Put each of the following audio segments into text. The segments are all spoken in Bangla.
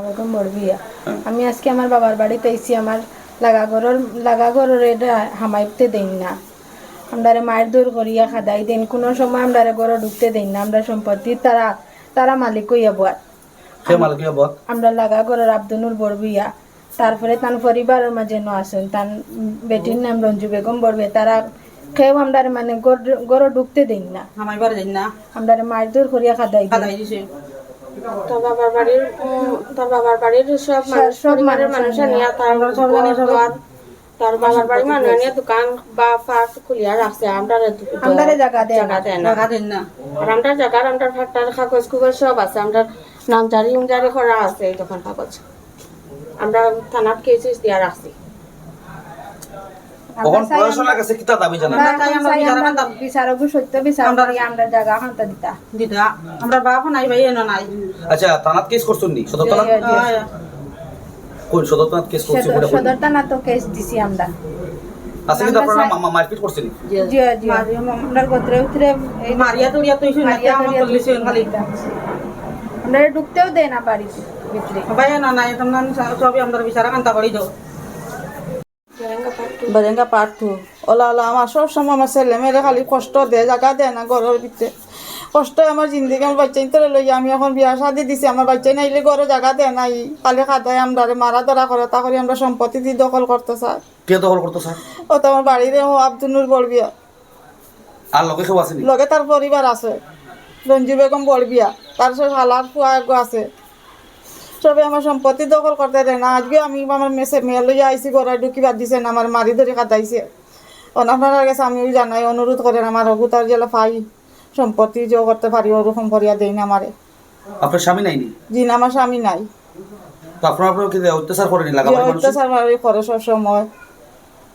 ওরকম বড়বিয়া আমি আজকে আমার বাবার বাড়িতে এসেছি আমার লাগা ঘরের লাগা ঘরের এটা হামাইতে দেন না। আমরা মায়ের দূর করিয়া খাদাই দেন কোনো সময় আমরা ঘরে ঢুকতে দেন না আমরা সম্পত্তি তারা তারা মালিক হইয়া আমরা লাগা আব্দুনুর বড়বিয়া তারপরে তার পরিবারের মাঝে ন আসুন তার বেটির নাম রঞ্জু বেগম বড়বে তারা খেয়েও আমরা মানে ঘরে ঢুকতে দেন না। না। আমরা মায়ের দূর করিয়া খাদাই দিই তার বাবার বাড়ির তার বাবার বাড়ির সব মানুষ পরিবারের মানুষ মানুষ নিয়ে তার সব জানি সব। দোকান তার বাবার বাড়ির মানুষ নিয়ে দোকান বা ফার্ট খুলিয়া রাখছে। আমরা আমরা জায়গা দেয় জায়গা দেয় না। টাকা দেন না। আর আমরা জায়গার আমরা ফাটার কাগজ কুগজ সব আছে। আমরা নাম জারি উমজারি করা আছে এই দোকান কাগজ। আমরা থানাত কেসেস দিয়া রাখছি। কখন প্রশাসনের কাছে কিতা দাবি জানাই আমরা চাই আমরা বিচার কান্তা বিচারক সত্য বিচার আমরা- জায়গা খান্তা দিতা। দিদা আমরা বাপ নাই ভাই এনো নাই। আচ্ছা থানাত কেস করছেন নি? সদর থানাত? জি, জি। আয়, কোন সদর থানাত কেস করছে সদর বলে বলুন। সদর থানা তো কেস দিছি আমরা। আছে কিন্তু আপনারা মা- মারপিট করছেন জি জি আমরা গোত্রে উত্তরে এই মারিয়া তুরিয়া তুই শুন না মারিয়া আমার খালি। আমরা ঢুকতেও দেয় না বাড়িতে ভিতরে। ভাই নাই তোমরা সবই আমরা বিচার কান্তা করি দাও। বেরেঙ্গা পাঠু ওলা ওলা আমার সব সময় আমার ছেলে মেয়েরা খালি কষ্ট দেয় জায়গা দেয় না ঘরের ভিতরে। কষ্ট আমার জিন্দিগি আমার বাচ্চা ইন্তরে লই আমি এখন বিয়া শাদি দিছি আমার বাচ্চা নাইলে ঘরে জায়গা দেয় নাই। খালি খাদায় আমরা মারা ধরা করে তা করে আমরা সম্পত্তি দিয়ে দখল করতে চাই। কে দখল করতো স্যার ও তো আমার বাড়ির ও আব্দুনুর বড়বিয়া আর লোকে কেউ আসেনি লগে তার পরিবার আছে। রঞ্জু বেগম বড়বিয়া তার সব হালার ফুয়া আছে। সবে আমার সম্পত্তি দখল করতে দেয় না। আজকে আমি আমার মেসে মেয়ে লইয়া আইসি ঘরে ঢুকিবার দিছে না আমার মারি ধরে কাটাইছে আপনার কাছে আমি জানাই অনুরোধ করেন আমার অগুতার জেলা পাই সম্পত্তি যে করতে পারি ওরকম করিয়া দেই না আমারে। আপনার স্বামী নাই জি না আমার স্বামী নাই। তো আপনার আপনার কি অত্যাচার করেনি যে অত্যাচার মারি করে সব সময়।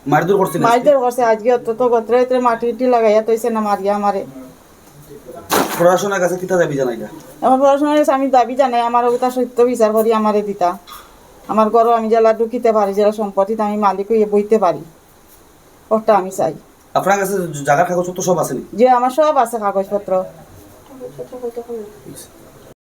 মারধর করছেন মাইদের করছে আজকে অত তো গোত্রে গোত্রে মাটি লাগাইয়া তৈছে না মারিয়া আমারে। প্রশাসনের কাছে কিতা দাবি জানাই আমার পড়াশোনার কাছে আমি দাবি জানাই আমার ওটা সত্য বিচার করি আমারে দিতা। আমার ঘরও আমি জেলা ঢুকিতে পারি জেলা সম্পত্তিতে আমি মালিক হয়ে বইতে পারি ওটা আমি চাই। আপনার কাছে জায়গার কাগজপত্র সব আছে যে আমার সব আছে কাগজপত্র।